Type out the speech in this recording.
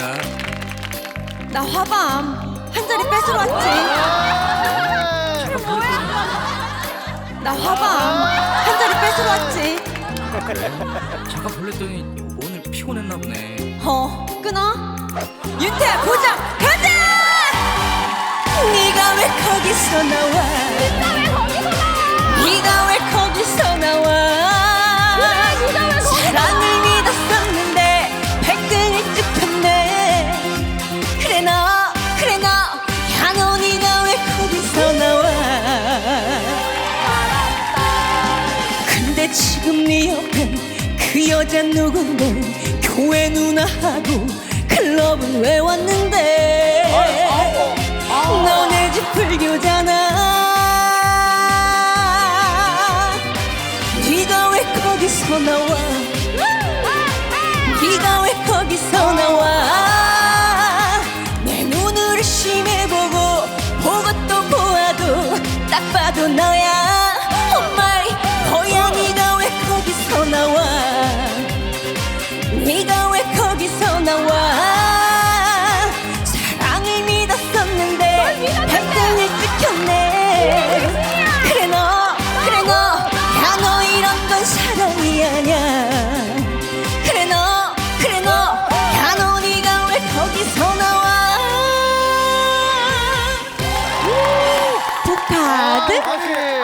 아니라 나 화밤 한 자리 뺏으러 왔지. 나 화밤 한 자리 뺏으러 왔지. 잠깐 볼랬더니 오늘 피곤했나 보네. 어 끊어. 윤태야 보자 가자. 네가 왜 거기서 나와? 지금 네 옆엔 그 여자 누군데? 교회 누나 하고 클럽은 왜 왔는데. 너네 집 불교잖아. 네가 왜 거기서 나와? 네가 왜 거기서 나와? 내 눈을 의심해 보고 보고 또 보아도 딱 봐도 너야. 너야 네가 찍혔네. 그래 너 그래 너 야 너 이런 건 사랑이 아냐 그래 너 그래 너 야 너 네가 왜 거기서 나와? 북카드 다시